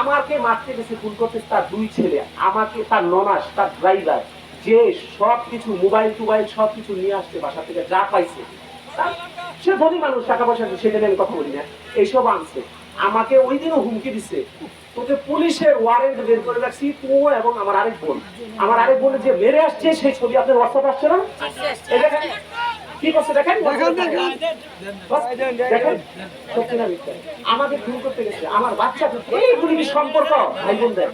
আমাকে মারতে গেছে খুন করতে তার দুই ছেলে আমাকে তার ননাস তার ড্রাইভার যে সব কিছু মোবাইল টোবাইল সব কিছু নিয়ে আসছে বাসা থেকে যা পাইছে সে ধনী মানুষ টাকা পয়সা সেটা নিয়ে আমি কথা বলি না এইসব আনছে। আমাকে ওই দিনও হুমকি দিচ্ছে তোকে পুলিশের ওয়ারেন্ট বের করে রাখছি তো এবং আমার আরেক বোন। আমার আরেক বোন যে মেরে আসছে সেই ছবি আপনার হোয়াটসঅ্যাপ আসছে না? কি করছে দেখেন? দেখেন খুন করতে গেছে আমার বাচ্চা এইগুলি সম্পর্ক ভাই বোনদের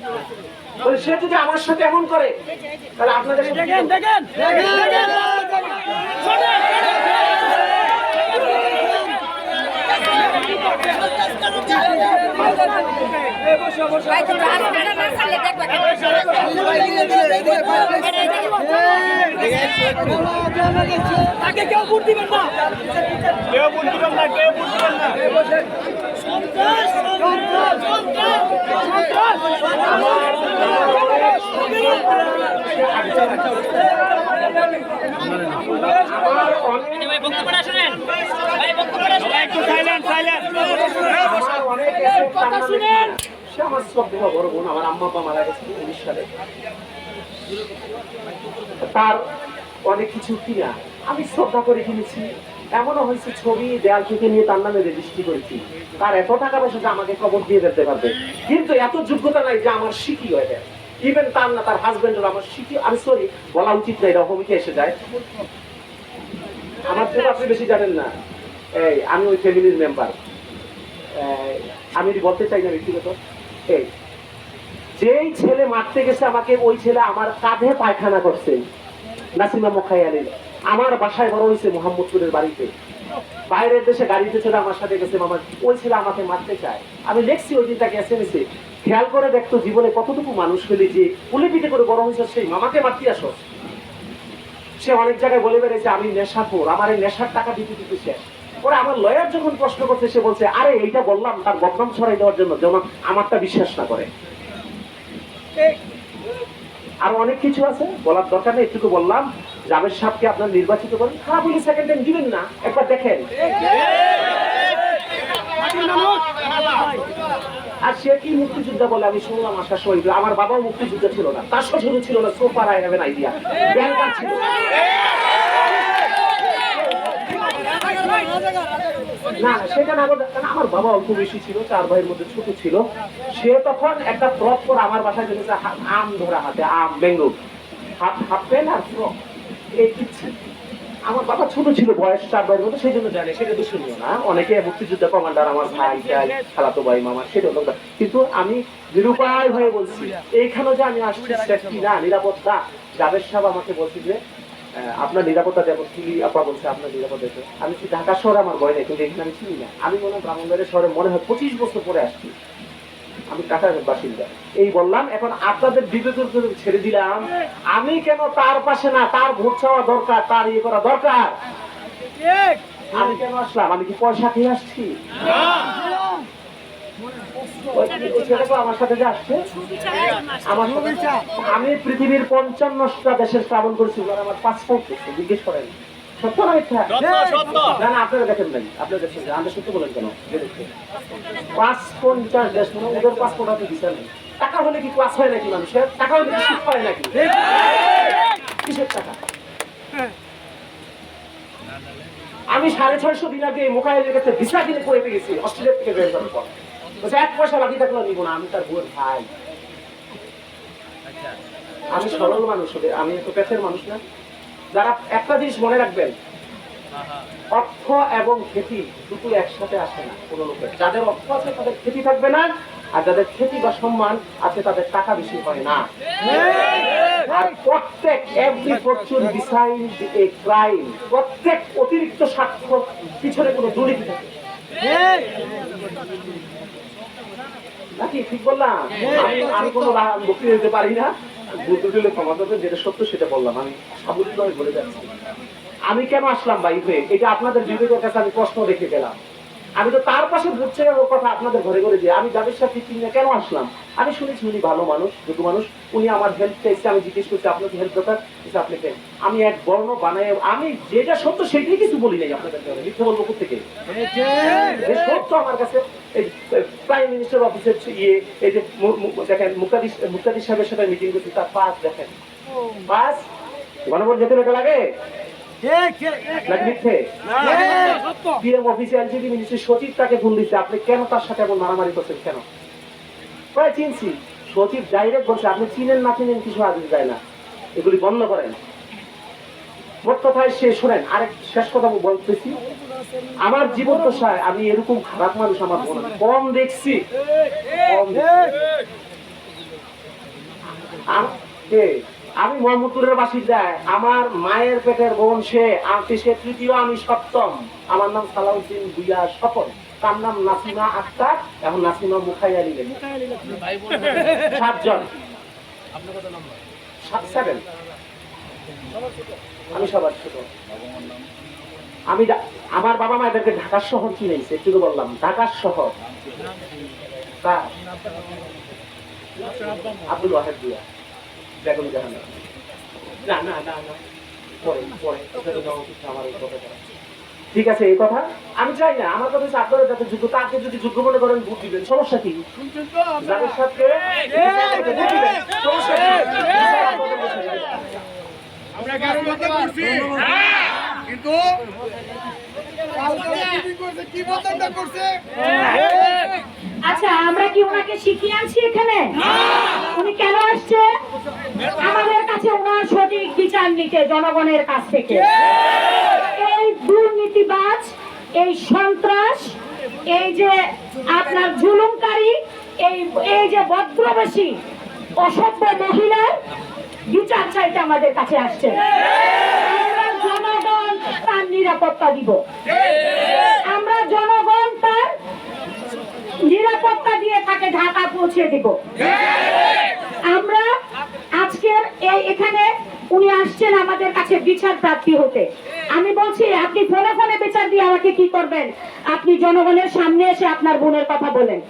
সে যদি আমার সাথে এমন করে তাহলে আপনাদের দেখেন দেখেন ভাই তুমি হাত কাটা না ছাড়লে দেখবা কেন তাকে কেউ ভোট দিবেন না কেউ ভোট দিবেন না কেউ ভোট দিবেন না সন্ত্রাস সন্ত্রাস সন্ত্রাস আমার অনেক একটু সে আমার শ্রদ্ধেয় বড় বোন, আমার আম্মা মারা গেছে উনিশ সালে। তার অনেক কিছু কিনা আমি শ্রদ্ধা করে কিনেছি। এমনও হয়েছে ছবি, দেয়াল থেকে নিয়ে তার নামে রেজিস্ট্রি করেছি। তার এত টাকা পয়সা যে আমাকে খবর দিয়ে দিতে পারবে। কিন্তু এত যোগ্যতা নাই যে আমার শিখি হয়ে যায়। ইভেন তার না, তার হাজবেন্ডের আমার শিখি আমি সরি বলা উচিত না এরকমই এসে যায়। আমার থেকে আপনি বেশি জানেন না। এই, আমি ওই ফ্যামিলির মেম্বার আমি বলতে চাই না ব্যক্তিগত। যেই ছেলে মারতে গেছে আমাকে, ওই ছেলে আমার কাঁধে পায়খানা করছে। নাসিমা মোখাই আমার বাসায় বড় হয়েছে মোহাম্মদপুরের বাড়িতে। বাইরের দেশে গাড়িতে চলে আমার সাথে গেছে মামা। ওই ছেলে আমাকে মারতে চায়। আমি দেখছি ওই দিন তাকে এসে এসে খেয়াল করে দেখতো জীবনে কতটুকু মানুষ হলে যে পুলে পিঠে করে বড় হয়েছে সেই মামাকে মারতে আসো। সে অনেক জায়গায় বলে বেড়েছে আমি নেশাখোর। আমার এই নেশার টাকা দিতে দিতে শেষ। ওরা আমার লয়ার যখন প্রশ্ন করছে, সে বলছে, আরে, এইটা বললাম তার বদনাম ছড়াই দেওয়ার জন্য যেমন আমারটা বিশ্বাস না করে। আর অনেক কিছু আছে, বলার দরকার নেই একটুকু বললাম। জামের সাহেবকে আপনার নির্বাচিত করেন। খারাপ হলে সেকেন্ড টাইম দিবেন না, একবার দেখেন। আর সে কি মুক্তিযোদ্ধা বলে, আমি শুনলাম আসার সময়, আমার বাবাও মুক্তিযুদ্ধ ছিল না, তার শ্বশুরও ছিল না chauffeur I have idea banker ছিল না। না সেটা আমার বাবা বেশি ছিল, চার ভাইয়ের মধ্যে ছোট ছিল। সে তখন একটা ফ্রক আমার বাসায় আম ধরা হাতে, আম আর ফ্রক এই আমার বাবা ছোট ছিল, বয়স চার ভাইয়ের মধ্যে সেই জন্য জানে, সেটা দূষণীয় না। অনেকে মুক্তিযুদ্ধ কমান্ডার আমার ভাই টাই খালাতো ভাই, মামা সেটা হলো কিন্তু আমি নিরুপায় হয়ে বলছি, এইখানে যে আমি আসছি সেফটি না? নিরাপত্তা? জাভেদ সাহেব আমাকে বলছি যে আপনার নিরাপত্তা দেবো কি আপা বলছে আপনার নিরাপত্তা দেবো আমি কি ঢাকা শহরে আমার ভয় নেই কিন্তু এখানে আমি চিনি না। আমি মনে হয় ব্রাহ্মণবাড়ির শহরে মনে হয় পঁচিশ বছর পরে আসছি। আমি টাকার বাসিন্দা। এই বললাম এখন আপনাদের বিবেকের ছেড়ে দিলাম। আমি কেন তার পাশে না তার ভোট চাওয়া দরকার তার ইয়ে করা দরকার? আমি কেন আসলাম? আমি কি পয়সা খেয়ে আসছি? আমি পৃথিবীর পঞ্চান্নটা দেশের ট্রাভেল করেছি আমার পাসপোর্ট জিজ্ঞেস করেন। সত্য না মিথ্যা? সত্য সত্য। না না আপনারা দেখেন নাই আপনারা দেখছেন আমরা সত্য বলেন কেন? পাঁচ পঞ্চাশ দেশ মানে ওদের পাসপোর্ট আপনি দিচ্ছেন টাকা হলে কি ক্লাস হয় নাকি মানুষের? টাকা হলে কি শিখ হয় নাকি? কিসের টাকা? আমি সাড়ে ছয়শো দিন আগে মোকাইলের কাছে ভিসা কিনে করে গেছি অস্ট্রেলিয়া থেকে বের করার পর। বলছে এক পয়সা বাকি থাকলেও নিব না আমি তার বউয়ের ভাই। আমি সরল মানুষ হলে আমি এত পেটের মানুষ না। যারা একটা জিনিস মনে রাখবেন অর্থ এবং খ্যাতি দুটো একসাথে আসে না কোন লোকের। যাদের অর্থ আছে তাদের খ্যাতি থাকবে না আর যাদের খ্যাতি বা সম্মান আছে তাদের টাকা বেশি হয় না। আর প্রত্যেক every fortune decide a crime প্রত্যেক অতিরিক্ত স্বার্থ পিছনে কোনো দুর্নীতি থাকে। নাকি ঠিক বললাম? আমি আমি কোনো বক্তৃতা দিতে পারি না। ক্ষমা করবেন যেটা সত্য সেটা বললাম। আমি সাবলীলভাবে বলে যাচ্ছি। আমি কেন আসলাম ভাই হয়ে এটা আপনাদের বিবেকের কাছে আমি প্রশ্ন রেখে গেলাম। আমি তো তার পাশে ঘুরছে কথা আপনাদের ঘরে ঘরে যে আমি যাদের সাথে কেন আসলাম? আমি শুনেছি উনি ভালো মানুষ যোগ্য মানুষ। উনি আমার হেল্প চাইছে আমি জিজ্ঞেস করছি আপনার কি হেল্প দরকার? আপনি কেন আমি এক বর্ণ বানায় আমি যেটা সত্য সেটাই কিছু বলি নাই আপনাদের মিথ্যে বলব থেকে সত্য আমার কাছে। এই প্রাইম মিনিস্টার অফিসের ইয়ে এই যে দেখেন মুক্তাদি মুক্তাদি সাহেবের সাথে মিটিং করছি তার পাস দেখেন। পাস গণভোট যেতে লেখা লাগে পিএম মিনিস্ট্রি সচিব তাকে ফোন দিচ্ছে। আপনি কেন তার সাথে এমন মারামারি করছেন কেন? প্রায় চিনছি সচিব ডাইরেক্ট বলছে, আপনি চিনেন না চিনেন কিছু আগে যায় না। এগুলি বন্ধ করেন। মোট কথায় সে শোনেন, আরেক শেষ কথা বলতেছি। আমার জীবন দশায় আমি এরকম খারাপ মানুষ আমার কম দেখছি। আম- মোহাম্মদপুরের বাসিন্দায় আমার মায়ের পেটের বোন সে আমি সে তৃতীয় আমি সপ্তম। আমার নাম সালাউদ্দিন ভুইয়া স্বপন তার নাম নাসিমা আক্তার, এখন নাসিমা মুখাইয়া সাতজন। আমি সবার ছোট। আমি আমার বাবা মা এদেরকে ঢাকার শহর চিনেছে একটু বললাম। ঢাকার শহর। আব্দুল ওয়াহেদ দিয়া বেগম জাহান না না না না। পরে পরে। আমার কথাটা। ঠিক আছে এই কথা? আমি চাই না আমার কথা হচ্ছে আপনারা যাতে যোগ্য তাকে যদি যোগ্য মনে করেন ভোট দিবেন। সমস্যা কি? যাদের সাথে সমস্যা। আমরা কিন্তু আচ্ছা আমরা কি ওনাকে শিখিয়ে আনছি এখানে? উনি কেন আসছে? আমাদের কাছে ওনার সঠিক বিচার নিতে জনগণের কাছ থেকে। দুর্নীতিবাজ এই সন্ত্রাস, এই যে আপনার জুলুমকারী, এই এই যে ভদ্রবেশী অসভ্য মহিলার বিচার চাইতে আমাদের কাছে আসছে। জনগণ তার নিরাপত্তা দিব। আমরা জনগণ তার নিরাপত্তা দিয়ে তাকে ঢাকা পৌঁছে দিব। আমরা আজকের এই এখানে উনি আসছেন আমাদের কাছে বিচার প্রাপ্তি হতে। আমি বলছি, আপনি ফোনে ফোনে বিচার দিয়ে আমাকে কি করবেন? আপনি জনগণের সামনে এসে আপনার বোনের কথা বলেন।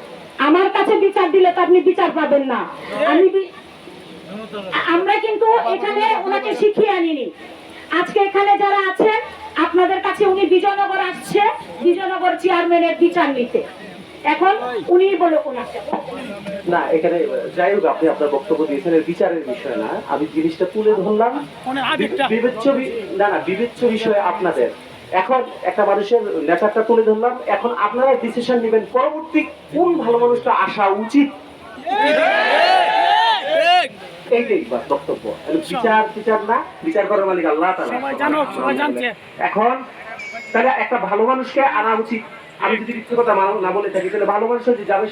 আমার কাছে বিচার দিলে তো আপনি বিচার পাবেন না। আমি আমরা কিন্তু এখানে ওনাকে শিখিয়ে আনিনি। আজকে এখানে যারা আছেন, আপনাদের কাছে উনি বিজয়নগর আসছে, বিজয়নগর চেয়ারম্যানের বিচার নিতে। এখন উনি বলে ওনাকে না এখানে যাই হোক আপনি আপনার বক্তব্য দিয়েছেন বিচারের বিষয় না। আমি জিনিসটা তুলে ধরলাম। মানে বিবেচ্য না না বিবেচ্য বিষয় আপনাদের। এখন একটা মানুষের নেচারটা তুলে ধরলাম। এখন আপনারা ডিসিশন নেবেন পরবর্তী কোন ভালো মানুষটা আসা উচিত। এইটাই বক্তব্য। বিচার বিচার না বিচার করার মালিক আল্লাহ। এখন তাহলে একটা ভালো মানুষকে আনা উচিত। আমি যদি মিথ্যে কথা না বলে থাকি তাহলে ভালো মানুষ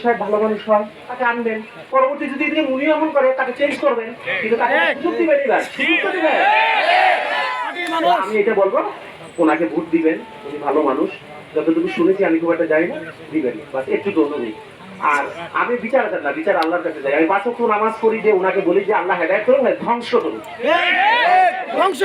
সাহেব ভালো মানুষ হয় তাকে আনবেন। পরবর্তী যদি তিনি উনি এমন করে তাকে চেঞ্জ করবেন। কিন্তু তাকে সুযোগ দিবেন এবার। আমি এটা বলব ওনাকে ভোট দিবেন উনি ভালো মানুষ। যতটুকু শুনেছি আমি খুব একটা যাই না দিবেন। বাস একটু অনুরোধ আর আমি বিচার না বিচার আল্লাহর কাছে যাই। আমি পাঁচ নামাজ পড়ি যে ওনাকে বলি যে আল্লাহ হেদায়ত করুন ধ্বংস করুন ধ্বংস